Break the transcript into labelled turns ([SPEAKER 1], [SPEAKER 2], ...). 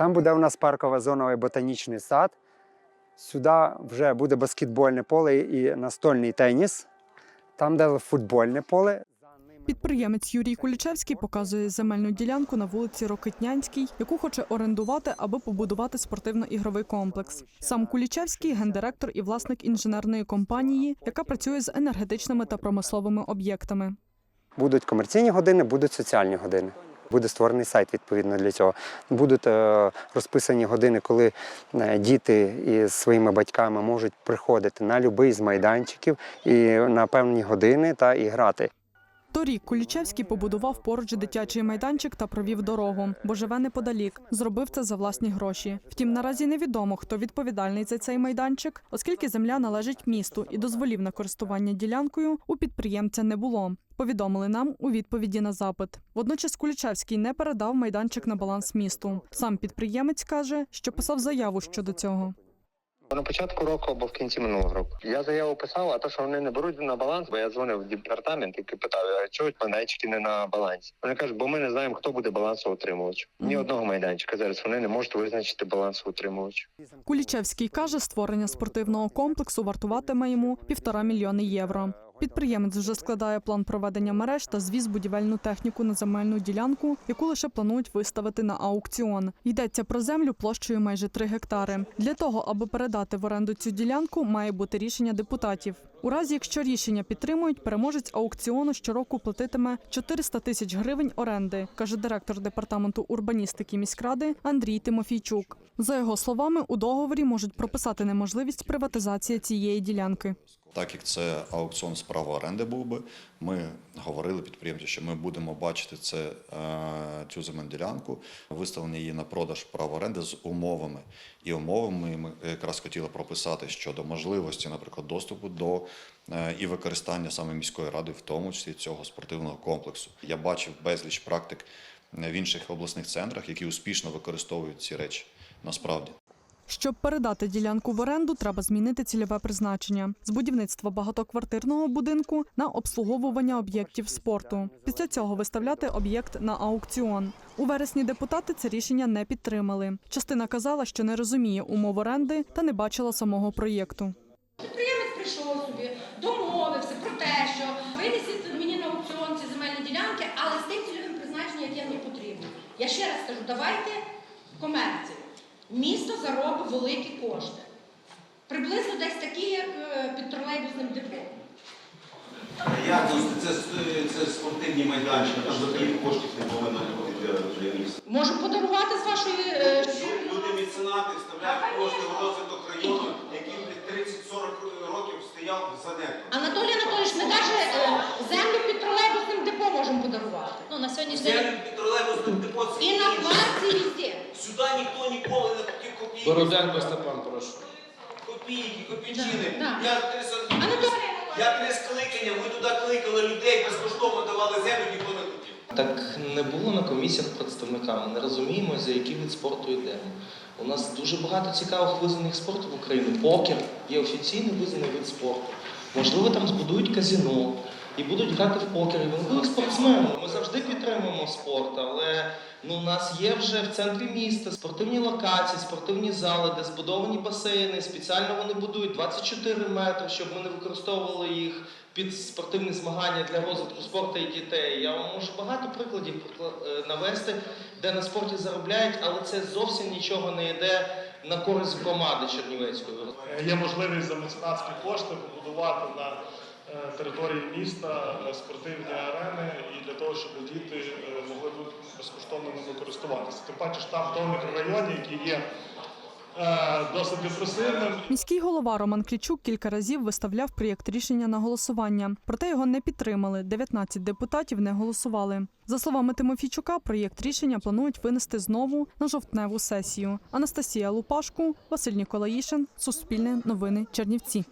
[SPEAKER 1] Там буде у нас паркова зона і ботанічний сад. Сюди вже буде баскетбольне поле і настольний теніс. Там, де футбольне поле.
[SPEAKER 2] Підприємець Юрій Кулічевський показує земельну ділянку на вулиці Рокитнянській, яку хоче орендувати, аби побудувати спортивно-ігровий комплекс. Сам Кулічевський гендиректор і власник інженерної компанії, яка працює з енергетичними та промисловими об'єктами.
[SPEAKER 1] Будуть комерційні години, будуть соціальні години. Буде створений сайт відповідно для цього. Будуть е, розписані години, коли е, діти із своїми батьками можуть приходити на будь-який з майданчиків і на певні години та і грати.
[SPEAKER 2] Торік Кулічевський побудував поруч дитячий майданчик та провів дорогу, бо живе неподалік. Зробив це за власні гроші. Втім, наразі невідомо, хто відповідальний за цей майданчик, оскільки земля належить місту і дозволів на користування ділянкою у підприємця не було. Повідомили нам у відповіді на запит. Водночас Кулічевський не передав майданчик на баланс місту. Сам підприємець каже, що писав заяву щодо цього.
[SPEAKER 3] На початку року або в кінці минулого року. Я заяву писав, а то, що вони не беруть на баланс, бо я дзвонив в департамент і питав, а чого майданчики не на балансі? Вони кажуть, бо ми не знаємо, хто буде балансоутримувач. Ні одного майданчика зараз вони не можуть визначити балансоутримувач.
[SPEAKER 2] Кулічевський каже, створення спортивного комплексу вартуватиме йому півтора мільйони євро. Підприємець вже складає план проведення мереж та звіз будівельну техніку на земельну ділянку, яку лише планують виставити на аукціон. Йдеться про землю площею майже 3 гектари. Для того, аби передати в оренду цю ділянку, має бути рішення депутатів. У разі, якщо рішення підтримують, переможець аукціону щороку платитиме 400 тисяч гривень оренди, каже директор департаменту урбаністики міськради Андрій Тимофійчук. За його словами, у договорі можуть прописати неможливість приватизації цієї ділянки.
[SPEAKER 4] Так як це аукціон з права оренди був би, ми говорили підприємцю, що ми будемо бачити це, е, цю земельну ділянку, виставлення її на продаж права оренди з умовами. І умовами ми якраз хотіли прописати щодо можливості, наприклад, доступу до е, і використання саме міської ради, в тому числі цього спортивного комплексу. Я бачив безліч практик в інших обласних центрах, які успішно використовують ці речі насправді.
[SPEAKER 2] Щоб передати ділянку в оренду, треба змінити цільове призначення з будівництва багатоквартирного будинку на обслуговування об'єктів спорту. Після цього виставляти об'єкт на аукціон. У вересні депутати це рішення не підтримали. Частина казала, що не розуміє умов оренди та не бачила самого проєкту.
[SPEAKER 5] Підприємець прийшов собі, домовився про те, що винесіть мені на аукціон ці земельні ділянки, але з тим цільовим призначенням, яке мені потрібно. Я ще раз кажу, давайте комерцію. Місто заробить великі кошти. Приблизно десь такі, як е, під тролейбусним депо.
[SPEAKER 6] Як ну, це, це спортивні майданчики, там взагалі коштів не повинно бути для, міста.
[SPEAKER 5] Можу подарувати з вашої. е,
[SPEAKER 6] Люди меценати вставляють кошти в розвиток району, який 30-40 років стояв занедбаний.
[SPEAKER 5] Анатолій Анатолійович, ми навіть е, землю під тролейбусним депо можемо подарувати. Ну, на сьогоднішній день.
[SPEAKER 6] Землю під тролейбусним депо це
[SPEAKER 5] І на квартирі везде.
[SPEAKER 6] Сюди ніхто ніколи.
[SPEAKER 7] Бороденко Степан, прошу.
[SPEAKER 6] Копійки, копійчини.
[SPEAKER 5] Да, да.
[SPEAKER 6] Я, три, со-
[SPEAKER 5] Анатолій
[SPEAKER 6] я три скликання, ми туди кликали людей, безкоштовно давали землю, ніхто не хотів.
[SPEAKER 7] Так не було на комісіях представника. Ми не розуміємо, за який від спорту йдемо. У нас дуже багато цікавих визнаних спорту в Україні. Покер є офіційний визнаний вид спорту. Можливо, там збудують казіно і будуть грати в покер. І вони будуть спортсменами. Ми завжди підтримуємо спорт, але ну, у нас є вже в центрі міста спортивні локації, спортивні зали, де збудовані басейни. Спеціально вони будують 24 метри, щоб ми не використовували їх під спортивні змагання для розвитку спорту і дітей. Я вам можу багато прикладів е, навести, де на спорті заробляють, але це зовсім нічого не йде на користь громади Чернівецької.
[SPEAKER 8] Є можливість за меценатські кошти побудувати на е, території міста е, спортивні арени і для того, щоб діти е, могли безкоштовно ними користуватися. Тим паче ж там в тому мікрорайоні, який є е, досить депресивним,
[SPEAKER 2] Міський голова Роман Клічук кілька разів виставляв проєкт рішення на голосування, проте його не підтримали. 19 депутатів не голосували. За словами Тимофійчука, проєкт рішення планують винести знову на жовтневу сесію. Анастасія Лупашку, Василь Ніколаїшин, Суспільне новини, Чернівці.